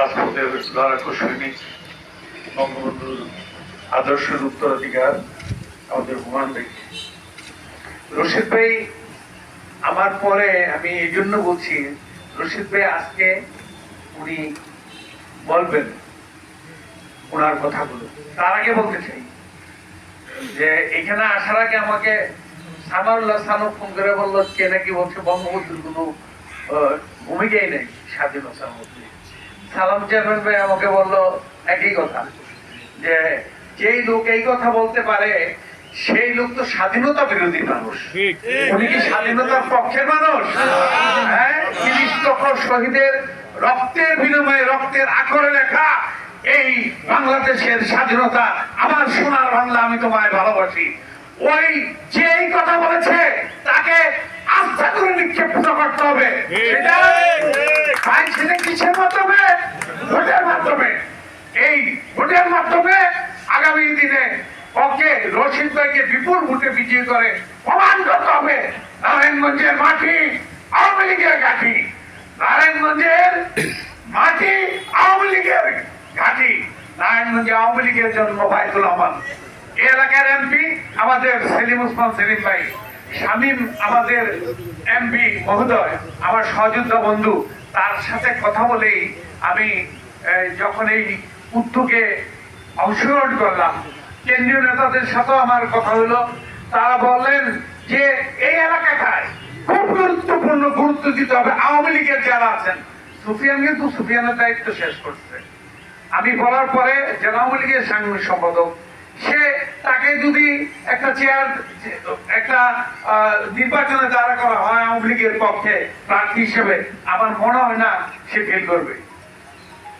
রাজপথের লড়াকু সৈনিক বঙ্গবন্ধুর আদর্শের উত্তরাধিকার আমাদের হুমান ব্যক্তি রশিদ ভাই, আমার পরে আমি এই জন্য বলছি, রশিদ ভাই আজকে উনি বলবেন ওনার কথাগুলো। তার আগে বলতে চাই যে, এখানে আসার আগে আমাকে সামাউল্লাহ সানু ফোন করে বলল, কে নাকি বলছে বঙ্গবন্ধুর কোনো ভূমিকাই নেই, স্বাধীনতার মধ্যে। সালাম চেয়ারম্যান ভাই আমাকে বলল একই কথা যে যেই লোক এই কথা বলতে পারে সেই লোক তো স্বাধীনতা বিরোধী মানুষ। উনি কি স্বাধীনতার পক্ষের মানুষ? হ্যাঁ তিরিশ লক্ষ শহীদের রক্তের বিনিময়ে রক্তের আখরে লেখা এই বাংলাদেশের স্বাধীনতা আমার সোনার বাংলা আমি তোমায় ভালোবাসি। ওই যে এই কথা বলেছে তাকে আস্থা করে নিক্ষেপ করতে হবে। সেটা আইনশিনে কিসের মাধ্যমে ভোটের মাধ্যমে, এই ভোটের মাধ্যমে আগামী দিনে ওকে রশিদ ভাইকে বিপুল ভোটে বিজয়ী করে প্রমাণ হবে নারায়ণগঞ্জের মাটি আওয়ামী লীগের ঘাঁটি। নারায়ণগঞ্জের মাটি আওয়ামী লীগের ঘাঁটি। নারায়ণগঞ্জে আওয়ামী লীগের জন্ম ভাইদুল রহমান এলাকার এমপি আমাদের সেলিম ওসমান সেলিম ভাই, শামীম আমাদের এমপি মহোদয়, আমার সহযোদ্ধা বন্ধু, তার সাথে কথা বলেই আমি যখন এই উদ্যোগে অংশগ্রহণ করলাম, কেন্দ্রীয় নেতাদের সাথেও আমার কথা হলো, তারা বললেন যে এই এলাকাটায় খুব গুরুত্বপূর্ণ গুরুত্ব দিতে হবে আওয়ামী লীগের যারা আছেন। সুফিয়ান কিন্তু সুফিয়ানের দায়িত্ব শেষ করছে। আমি বলার পরে জেলা আওয়ামী লীগের সাংগঠনিক সম্পাদক, সে তাকে যদি একটা চেয়ার একটা নির্বাচনে দাঁড়া করা হয় আওয়ামী লীগের পক্ষে প্রার্থী হিসেবে, আমার মনে হয় না সে ফেল করবে।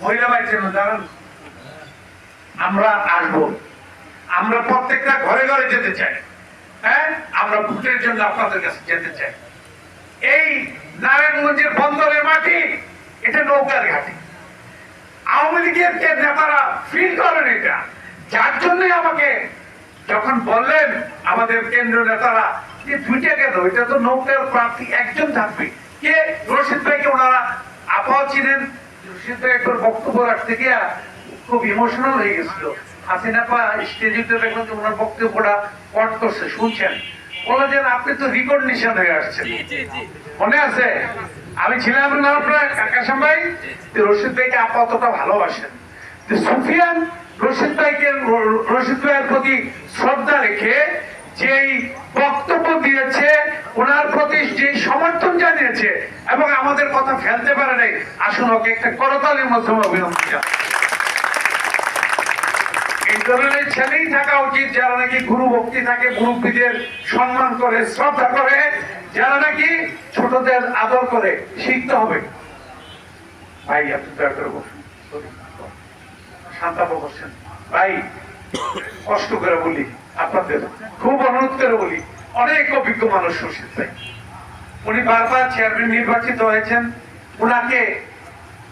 মহিলা জন্য দাঁড়ান। আমরা আসব। আমরা প্রত্যেকটা ঘরে ঘরে যেতে চাই। হ্যাঁ? আমরা ভোটের জন্য আপনাদের কাছে যেতে চাই। এই নারায়ণগঞ্জের বন্দরের মাটি, এটা নৌকার ঘাটি। আওয়ামী লীগের যে নেতারা ফিল করেন এটা, যার জন্য আমাকে যখন বললেন আমাদের কেন্দ্রীয় নেতারা, যে দুইটা কেন? এটা তো নৌকার প্রার্থী একজন থাকবে। কে? রশিদ ভাইকে ওনারা আপাও চিনেন একবার বক্তব্য রাখতে গিয়া খুব ইমোশনাল হয়ে গেছিল। হাসিনা পা স্টেজে দেখলাম যে ওনার বক্তব্যটা করছে শুনছেন। বলে যে আপনি তো রিকগনিশন হয়ে আসছেন। মনে আছে? আমি ছিলাম না আপনার কাকাশাম ভাই রশিদ ভাইকে আপাতটা ভালোবাসেন। সুফিয়ান রশিদ ভাইকে রশিদ ভাইয়ের প্রতি শ্রদ্ধা রেখে যেই বক্তব্য দিয়েছে ওনার প্রতি যে সমর্থন জানিয়েছে এবং আমাদের কথা ফেলতে পারে নাই। আসুন ওকে একটা করতালির মাধ্যমে অভিনন্দন। এই ধরনের ছেলেই আপনাদের খুব অনুরোধ করে বলি, অনেক অভিজ্ঞ মানুষ সুশীল ভাই। উনি বারবার চেয়ারম্যান নির্বাচিত হয়েছেন। উনাকে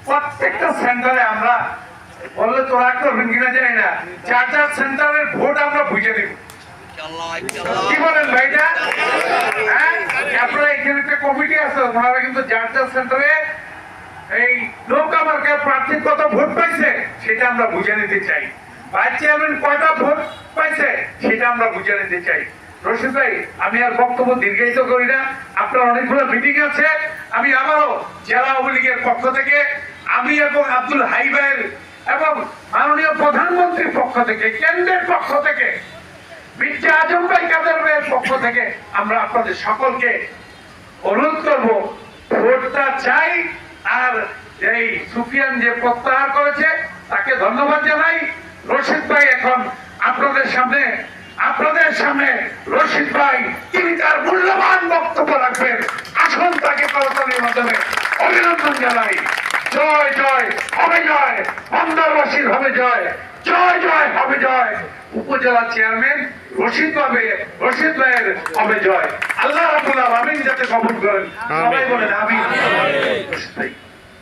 প্রত্যেকটা সেন্টারে আমরা বললে তোরা করবেন কিনা জানি না। চার চার সেন্টারের ভোট আমরা বুঝে দেব হ্যাঁ? আপনারা এখানে একটা কমিটি কিন্তু সেন্টারে এই প্রার্থী কত ভোট সেটা আমরা বুঝে নিতে চাই। চেয়ারম্যান কয়টা ভোট পাইছে, সেটা আমরা বুঝে নিতে চাই। রশিদ ভাই, আমি আর বক্তব্য দীর্ঘায়িত করি না। আপনার অনেকগুলো মিটিং আছে। আমি আবারও জেলা আওয়ামী পক্ষ থেকে, আমি এবং আব্দুল হাই এবং মাননীয় প্রধানমন্ত্রীর পক্ষ থেকে, কেন্দ্রের পক্ষ থেকে, মির্জা আজম ভাই কাদের ভাইয়ের পক্ষ থেকে আমরা আপনাদের সকলকে অনুরোধ করব, ভোটটা চাই আর এই সুফিয়ান যে প্রত্যাহার করেছে, তাকে ধন্যবাদ জানাই। রশিদ ভাই, এখন আপনাদের সামনে আপনাদের সামনে রশিদ ভাই তিনি তার মূল্যবান বক্তব্য রাখবেন। আসুন তাকে করতালির মাধ্যমে অভিনন্দন জানাই। জয় জয় হবে জয় বন্দরবাসীর হবে জয় জয় জয় হবে জয়। উপজেলা চেয়ারম্যান রশিদ পাবে রশিদ ভাইয়ের হবে জয়। আল্লাহ রাবুল আলমিন যাতে কবুল করেন। সবাই বলেন আমি রশিদ ভাই।